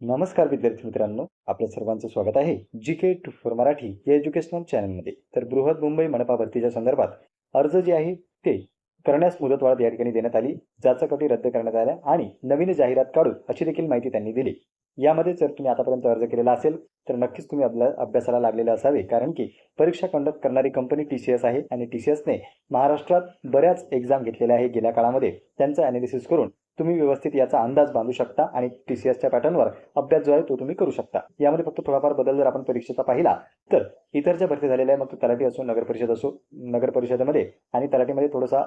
नमस्कार विद्यार्थी मित्रांनो आपल्या सर्वांचं स्वागत आहे G K two for Marathi या एज्युकेशनल चॅनलमध्ये तर बृहत मुंबई मनपा भरतीच्या संदर्भात अर्ज जे आहे ते करण्यास मुदतवाढ या ठिकाणी देण्यात आली. ज्याचा कटी रद्द करण्यात आल्या आणि नवीन जाहिरात काढून अशी देखील माहिती त्यांनी दिली. यामध्ये जर तुम्ही आतापर्यंत अर्ज केलेला असेल तर नक्कीच तुम्ही आपल्या अभ्यासाला लागलेले असावे. कारण की परीक्षा कंडक्ट करणारी कंपनी टी सी एस आहे आणि टी सी एसने महाराष्ट्रात बऱ्याच एक्झाम घेतलेल्या आहे गेल्या काळामध्ये. त्यांचं ॲनालिसिस करून तुम्ही व्यवस्थित याचा अंदाज बांधू शकता आणि टी सी एसच्या पॅटर्नवर अभ्यास जो आहे तो तुम्ही करू शकता. यामध्ये फक्त थोडाफार बदल जर आपण परीक्षेचा पाहिला तर इतर ज्या भरती झालेल्या आहे मग तलाठी असो नगर परिषद असो नगर परिषदेमध्ये आणि तलाठीमध्ये थोडासा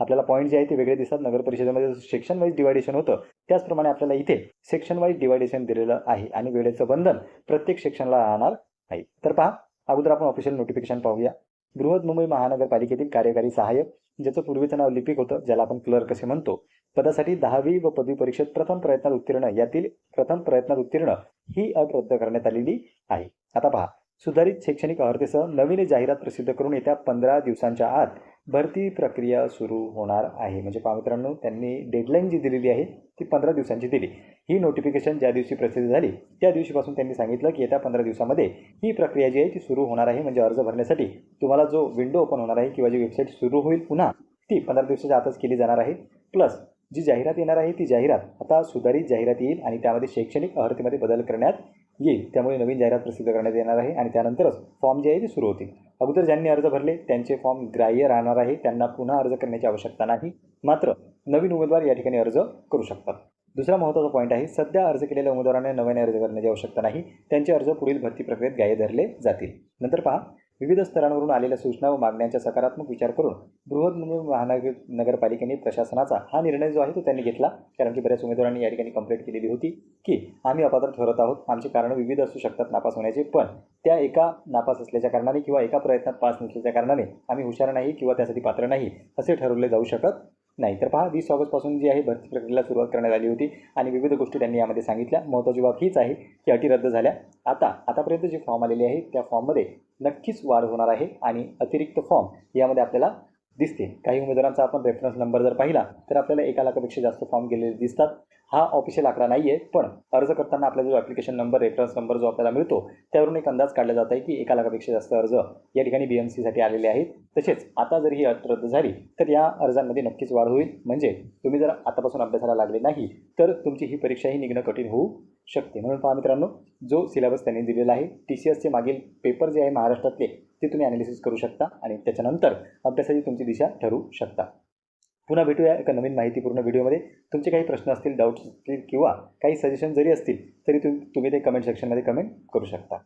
आपल्याला पॉईंट जे आहे ते वेगळे दिसतात. नगर परिषदेमध्ये सेक्शन वाईज डिवायडेशन होतं. त्याचप्रमाणे आपल्याला इथे सेक्शन वाईज डिवायडेशन दिलेलं आहे आणि वेळेचं बंधन प्रत्येक सेक्शनला राहणार आहे. तर पहा अगोदर आपण ऑफिशियल नोटिफिकेशन पाहूया. बृहद मुंबई महानगरपालिकेतील कार्यकारी सहाय्यक ज्याचं पूर्वीचं नाव लिपिक होतं ज्याला आपण क्लर्क असे म्हणतो पदासाठी दहावी व पदवी परीक्षेत प्रथम प्रयत्नात उत्तीर्ण यातील प्रथम प्रयत्नात उत्तीर्ण ही अट रद्द करण्यात आलेली आहे. आता पहा सुधारित शैक्षणिक अर्हतेसह नवीन जाहिरात प्रसिद्ध करून येत्या पंधरा दिवसांच्या आत भरती प्रक्रिया सुरू होणार आहे. म्हणजे पहा मित्रांनो त्यांनी डेडलाईन जी दिलेली आहे ती पंधरा दिवसांची दिली. ही नोटिफिकेशन ज्या दिवशी प्रसिद्ध झाली त्या दिवशीपासून त्यांनी सांगितलं की येत्या पंधरा दिवसामध्ये ही प्रक्रिया जी आहे ती सुरू होणार आहे. म्हणजे अर्ज भरण्यासाठी तुम्हाला जो विंडो ओपन होणार आहे किंवा जी वेबसाईट सुरू होईल पुन्हा ती पंधरा दिवसाच्या आतच केली जाणार आहे. प्लस जी जाहिरात येणार आहे ती जाहिरात आता सुधारित जाहिरात येईल आणि त्यामध्ये शैक्षणिक अर्हतेमध्ये बदल करण्यात येईल. त्यामुळे नवीन जाहिरात प्रसिद्ध करण्यात येणार आहे आणि त्यानंतरच फॉर्म जे आहे ते सुरू होतील. अगोदर ज्यांनी अर्ज भरले त्यांचे फॉर्म ग्राह्य राहणार आहे. त्यांना पुन्हा अर्ज करण्याची आवश्यकता नाही. मात्र नवीन उमेदवार या ठिकाणी अर्ज करू शकतात. दुसरा महत्त्वाचा पॉईंट आहे सध्या अर्ज केलेल्या उमेदवारांना नव्याने अर्ज करण्याची आवश्यकता नाही. त्यांचे अर्ज पुढील भरती प्रक्रियेत ग्राह्य धरले जातील. नंतर पहा विविध स्तरांवरून आलेल्या सूचना व मागण्यांचा सकारात्मक विचार करून बृहद मुंबई महानगर नगरपालिकेने प्रशासनाचा हा निर्णय जो आहे तो त्यांनी घेतला. कारण की बऱ्याच उमेदवारांनी या ठिकाणी कंप्लेंट केलेली होती की आम्ही अपात्र ठरत आहोत. आमची कारणं विविध असू शकतात नापास होण्याचे. पण त्या एका नापास असल्याच्या कारणाने किंवा एका प्रयत्नात पास नसल्याच्या कारणाने आम्ही हुशार नाही किंवा त्यासाठी पात्र नाही असे ठरवले जाऊ शकत नाही. तर पहा वीस ऑगस्टपासून जी आहे भरती प्रक्रियेला सुरुवात करण्यात आली होती आणि विविध गोष्टी त्यांनी यामध्ये सांगितल्या. महत्त्वाची बाब हीच आहे की अटी रद्द झाल्या. आता आतापर्यंत जे फॉर्म आलेले आहे त्या फॉर्ममध्ये नक्कीच वाढ होणार आहे आणि अतिरिक्त फॉर्म यामध्ये आपल्याला दिसते काही उमेदवारांचा आपण रेफरन्स नंबर जर पाहिला तर आपल्याला एका लाखापेक्षा जास्त फॉर्म गेलेले दिसतात. हा ऑफिशियल आकडा नाही आहे पण अर्ज करताना आपला जो ॲप्लिकेशन नंबर रेफरन्स नंबर जो आपल्याला मिळतो त्यावरून एक अंदाज काढला जात आहे की एका लाखापेक्षा जास्त अर्ज या ठिकाणी बी एम सीसाठी आलेले आहेत. तसेच आता जर ही अट रद्द झाली तर या अर्जांमध्ये नक्कीच वाढ होईल. म्हणजे तुम्ही जर आतापासून अभ्यासाला लागले नाही तर तुमची ही परीक्षाही निघणं कठीण होऊ शकते. म्हणून पहा मित्रांनो जो सिलेबस त्यांनी दिलेला आहे टी सी एसचे मागील पेपर जे आहे महाराष्ट्रातले ती तुम्ही ॲनालिसिस करू शकता आणि त्याच्यानंतर अभ्यासाची तुमची दिशा ठरू शकता. पुन्हा भेटूया एका नवीन माहितीपूर्ण व्हिडिओमध्ये. तुमचे काही प्रश्न असतील डाऊट्स असतील किंवा काही सजेशन जरी असतील तरी तुम तुम्ही ते कमेंट सेक्शनमध्ये कमेंट करू शकता.